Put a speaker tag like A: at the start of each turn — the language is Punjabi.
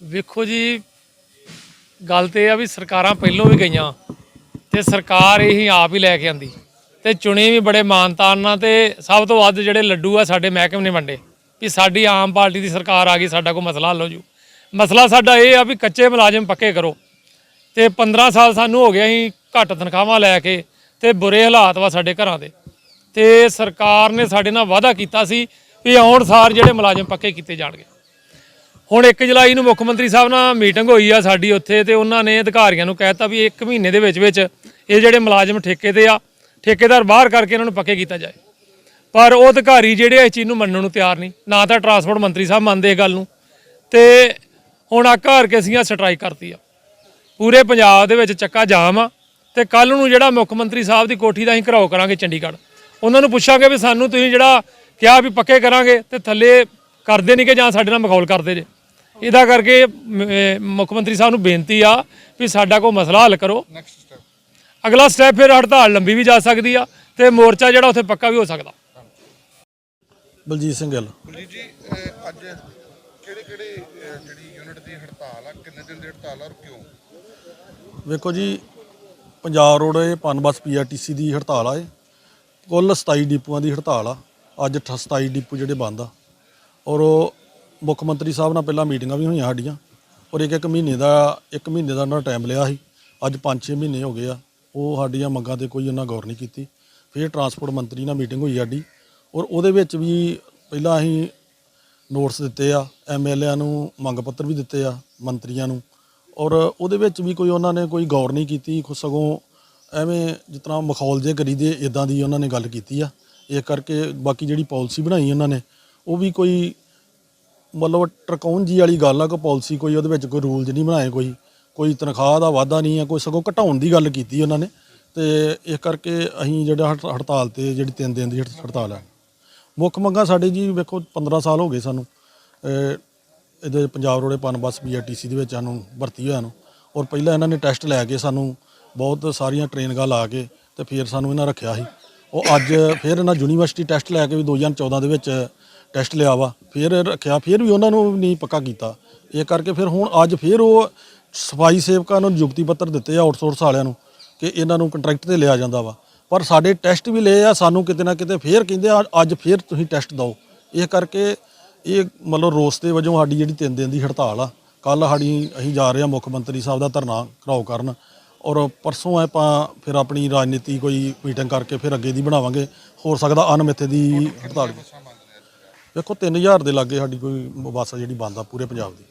A: ਵੇਖੋ ਜੀ, ਗੱਲ ਤੇ ਇਹ ਆ ਵੀ ਸਰਕਾਰਾਂ ਪਹਿਲੋਂ ਵੀ ਗਈਆਂ ਤੇ ਸਰਕਾਰ ਇਹੀ ਆਪ ਹੀ ਲੈ ਕੇ ਆਂਦੀ ਤੇ ਚੁਣੇ ਵੀ ਬੜੇ ਮਾਨਤਾਨ ਨਾਲ ਤੇ ਸਭ ਤੋਂ ਵੱਧ ਜਿਹੜੇ ਲੱਡੂ ਆ ਸਾਡੇ ਮਹਿਕਮੇ ਨੇ ਵੰਡੇ ਵੀ ਸਾਡੀ ਆਮ ਪਾਰਟੀ ਦੀ ਸਰਕਾਰ ਆ ਗਈ, ਸਾਡਾ ਕੋਈ ਮਸਲਾ ਹੱਲ ਹੋ ਜੂ। ਮਸਲਾ ਸਾਡਾ ਇਹ ਆ ਵੀ ਕੱਚੇ ਮੁਲਾਜ਼ਮ ਪੱਕੇ ਕਰੋ ਤੇ 15 ਸਾਲ ਸਾਨੂੰ ਹੋ ਗਿਆ ਅਸੀਂ ਘੱਟ ਤਨਖਾਹਾਂ ਲੈ ਕੇ ਤੇ ਬੁਰੇ ਹਾਲਾਤ ਵਾ ਸਾਡੇ ਘਰਾਂ ਦੇ। ਤੇ ਸਰਕਾਰ ਨੇ ਸਾਡੇ ਨਾਲ ਵਾਅਦਾ ਕੀਤਾ ਸੀ ਵੀ ਆਉਣ ਸਾਰ ਜਿਹੜੇ ਮੁਲਾਜ਼ਮ ਪੱਕੇ ਕੀਤੇ ਜਾਣਗੇ। ਹੁਣ 1 ਜੁਲਾਈ ਨੂੰ ਮੁੱਖ ਮੰਤਰੀ ਸਾਹਿਬ ਨਾਲ ਮੀਟਿੰਗ ਹੋਈ ਆ ਸਾਡੀ ਉੱਥੇ ਤੇ ਉਹਨਾਂ ਨੇ ਅਧਿਕਾਰੀਆਂ ਨੂੰ ਕਹਿਤਾ ਵੀ 1 ਮਹੀਨੇ ਦੇ ਵਿੱਚ ਵਿੱਚ ਇਹ ਜਿਹੜੇ ਮੁਲਾਜ਼ਮ ਠੇਕੇ ਤੇ ਆ, ਠੇਕੇਦਾਰ ਬਾਹਰ ਕਰਕੇ ਇਹਨਾਂ ਨੂੰ ਪੱਕੇ ਕੀਤਾ ਜਾਏ। ਪਰ ਉਹ ਅਧਿਕਾਰੀ ਜਿਹੜੇ ਇਸ ਚੀਜ਼ ਨੂੰ ਮੰਨਣ ਨੂੰ ਤਿਆਰ ਨਹੀਂ, ਨਾ ਤਾਂ ਟਰਾਂਸਪੋਰਟ ਮੰਤਰੀ ਸਾਹਿਬ ਮੰਨਦੇ ਇਹ ਗੱਲ ਨੂੰ। ਤੇ ਹੁਣ ਆ ਘਰ ਕੇ ਅਸੀਂ ਸਟ੍ਰਾਈਕ ਕਰਤੀ ਆ? ਪੂਰੇ ਪੰਜਾਬ ਦੇ ਵਿੱਚ ਚੱਕਾ ਜਾਮ ਆ ਤੇ ਕੱਲ ਨੂੰ ਜਿਹੜਾ ਮੁੱਖ ਮੰਤਰੀ ਸਾਹਿਬ ਦੀ ਕੋਠੀ ਦਾ ਅਸੀਂ ਘਰਾਓ ਕਰਾਂਗੇ ਚੰਡੀਗੜ੍ਹ। ਉਹਨਾਂ ਨੂੰ ਪੁੱਛਾਂਗੇ ਵੀ ਸਾਨੂੰ ਤੁਸੀਂ ਜਿਹੜਾ ਕਿਹਾ ਵੀ ਪੱਕੇ ਕਰਾਂਗੇ ਤੇ ਥੱਲੇ ਕਰਦੇ ਨਹੀਂ ਕਿ ਜਾਂ ਸਾਡੇ ਨਾਲ ਮਖੌਲ ਕਰਦੇ ਜੇ। ਇਹਦਾ ਕਰਕੇ ਮੁੱਖ ਮੰਤਰੀ ਸਾਹਿਬ ਨੂੰ ਬੇਨਤੀ ਆ ਵੀ ਸਾਡਾ ਕੋਈ ਮਸਲਾ ਹੱਲ ਕਰੋ।
B: ਨੈਕਸਟ ਸਟੈਪ
A: ਅਗਲਾ ਸਟੈਪ ਫਿਰ ਹੜਤਾਲ ਲੰਬੀ ਵੀ ਜਾ ਸਕਦੀ ਆ ਤੇ ਮੋਰਚਾ ਜਿਹੜਾ ਉੱਥੇ ਪੱਕਾ ਵੀ ਹੋ ਸਕਦਾ।
C: ਬਲਜੀਤ ਸਿੰਘ ਗਿੱਲ।
B: ਕੁਲਜੀਤ ਜੀ ਅੱਜ ਕਿਹੜੇ ਕਿਹੜੇ ਜਿਹੜੀ ਯੂਨਿਟ ਦੀ ਹੜਤਾਲ ਆ ਕਿੰਨੇ ਦਿਨ ਦੀ ਹੜਤਾਲ ਆ ਔਰ ਕਿਉਂ?
C: ਵੇਖੋ ਜੀ ਪੰਜਾਬ ਰੋਡ ਇਹ ਪਨਬਸ ਪੀਆਰਟੀਸੀ ਦੀ ਹੜਤਾਲ ਆ ਇਹ। ਕੁੱਲ 27 ਡਿਪੂਆਂ ਦੀ ਹੜਤਾਲ ਆ। ਅੱਜ 27 ਡਿਪੂ ਜਿਹੜੇ ਬੰਦ ਆ। ਔਰ ਉਹ ਮੁੱਖ ਮੰਤਰੀ ਸਾਹਿਬ ਨਾਲ ਪਹਿਲਾਂ ਮੀਟਿੰਗਾਂ ਵੀ ਹੋਈਆਂ ਸਾਡੀਆਂ ਔਰ ਇੱਕ ਇੱਕ ਮਹੀਨੇ ਦਾ, ਇੱਕ ਮਹੀਨੇ ਦਾ ਉਹਨਾਂ ਟਾਈਮ ਲਿਆ ਸੀ। ਅੱਜ 5-6 ਮਹੀਨੇ ਹੋ ਗਏ ਆ। ਉਹ ਸਾਡੀਆਂ ਮੰਗਾਂ ਤੇ ਕੋਈ ਉਹਨਾਂ ਗੌਰ ਨਹੀਂ ਕੀਤੀ। ਫਿਰ ਟਰਾਂਸਪੋਰਟ ਮੰਤਰੀ ਨਾਲ ਮੀਟਿੰਗ ਹੋਈ ਸਾਡੀ ਔਰ ਉਹਦੇ ਵਿੱਚ ਵੀ ਪਹਿਲਾਂ ਅਸੀਂ ਨੋਟਸ ਦਿੱਤੇ ਆ ਐਮਐਲਏਆਂ ਨੂੰ ਮੰਗ ਪੱਤਰ ਵੀ ਦਿੱਤੇ ਆ ਮੰਤਰੀਆਂ ਨੂੰ ਔਰ ਉਹਦੇ ਵਿੱਚ ਵੀ ਕੋਈ ਉਹਨਾਂ ਨੇ ਕੋਈ ਗੌਰ ਨਹੀਂ ਕੀਤੀ। ਖੁ- ਸਗੋਂ ਐਵੇਂ ਜਿਸ ਤਰ੍ਹਾਂ ਮਖੌਲ ਜੇ ਕਰੀਦੇ ਇਦਾਂ ਦੀ ਉਹਨਾਂ ਨੇ ਗੱਲ ਕੀਤੀ ਆ। ਇਹ ਕਰਕੇ ਬਾਕੀ ਜਿਹੜੀ ਪਾਲਿਸੀ ਬਣਾਈ ਉਹਨਾਂ ਨੇ, ਉਹ ਵੀ ਕੋਈ ਮਤਲਬ ਟਰਕਾਉਣ ਜੀ ਵਾਲੀ ਗੱਲ ਆ, ਕੋਈ ਪਾਲਿਸੀ ਕੋਈ ਉਹਦੇ ਵਿੱਚ ਕੋਈ ਰੂਲਸ ਨਹੀਂ ਬਣਾਏ ਕੋਈ ਕੋਈ ਤਨਖਾਹ ਦਾ ਵਾਅਦਾ ਨਹੀਂ ਆ, ਕੋਈ ਸਗੋਂ ਘਟਾਉਣ ਦੀ ਗੱਲ ਕੀਤੀ ਉਹਨਾਂ ਨੇ। ਤੇ ਇਸ ਕਰਕੇ ਅਸੀਂ ਜਿਹੜਾ ਹੜ- ਹੜਤਾਲ ਤੇ ਜਿਹੜੀ 3 ਦਿਨ ਦੀ ਹੜ- ਹੜਤਾਲ ਆ। ਮੁੱਖ ਮੰਗਾਂ ਸਾਡੇ ਜੀ ਵੇਖੋ 15 ਸਾਲ ਹੋ ਗਏ ਸਾਨੂੰ। ਅਹ ਇਹਦੇ ਪੰਜਾਬ ਰੋੜੇ ਪਨ ਬੱਸ ਬੀਆਰਟੀਸੀ ਦੇ ਵਿੱਚ ਸਾਨੂੰ ਭਰਤੀ ਹੋਇਆ ਨੂੰ। ਔਰ ਪਹਿਲਾਂ ਇਹਨਾਂ ਨੇ ਟੈਸਟ ਲੈ ਕੇ ਸਾਨੂੰ ਬਹੁਤ ਸਾਰੀਆਂ ਟ੍ਰੇਨਿੰਗਾਂ ਲਾ ਕੇ ਤੇ ਫਿਰ ਸਾਨੂੰ ਇਹਨਾਂ ਰੱਖਿਆ ਸੀ। ਉਹ ਅੱਜ ਫਿਰ ਇਹਨਾਂ ਯੂਨੀਵਰਸਿਟੀ ਟੈਸਟ ਲੈ ਕੇ ਵੀ 2014 ਦੇ ਵਿੱਚ ਟੈਸਟ ਲਿਆ ਵਾ, ਫਿਰ ਰੱਖਿਆ, ਫਿਰ ਵੀ ਉਹਨਾਂ ਨੂੰ ਨਹੀਂ ਪੱਕਾ ਕੀਤਾ। ਇਹ ਕਰਕੇ ਫਿਰ ਹੁਣ ਅੱਜ ਫਿਰ ਉਹ ਸਫ਼ਾਈ ਸੇਵਕਾਂ ਨੂੰ ਨਿਯੁਕਤੀ ਪੱਤਰ ਦਿੱਤੇ ਆ ਆਊਟਸੋਰਸ ਵਾਲਿਆਂ ਨੂੰ ਕਿ ਇਹਨਾਂ ਨੂੰ ਕੰਟਰੈਕਟ ਤੇ ਲਿਆ ਜਾਂਦਾ ਵਾ। ਪਰ ਸਾਡੇ ਟੈਸਟ ਵੀ ਲਏ ਆ, ਸਾਨੂੰ ਕਿਤੇ ਨਾ ਕਿਤੇ ਫੇਰ ਕਹਿੰਦੇ ਆ, ਅੱਜ ਫੇਰ ਤੁਸੀਂ ਟੈਸਟ ਦਿਓ। ਇਹ ਕਰਕੇ ਇਹ ਮਤਲਬ ਰੋਸ ਦੇ ਵਜੋਂ ਸਾਡੀ ਜਿਹੜੀ 3 ਦਿਨ ਦੀ ਹੜਤਾਲ ਆ ਕੱਲ ਸਾਡੀ ਅਸੀਂ ਜਾ ਰਹੇ ਆ ਮੁੱਖ ਮੰਤਰੀ ਸਾਹਿਬ ਦਾ ਧਰਨਾ ਕਰਾਓ ਕਰਨ ਔਰ ਪਰਸੋਂ ਆਪਾਂ ਫਿਰ ਆਪਣੀ ਰਾਜਨੀਤੀ ਕੋਈ ਮੀਟਿੰਗ ਕਰਕੇ ਫਿਰ ਅੱਗੇ ਦੀ ਬਣਾਵਾਂਗੇ। ਹੋ ਸਕਦਾ ਅਨਮਿੱਥੇ ਦੀ ਹੜਤਾਲ
B: ਦੇਖੋ ਬੰਦ ਨੇ
C: 3000 ਦੇ ਲਾਗੇ ਸਾਡੀ ਕੋਈ ਬੱਸ ਆ ਜਿਹੜੀ ਬੰਦ ਆ ਪੂਰੇ ਪੰਜਾਬ ਦੀ।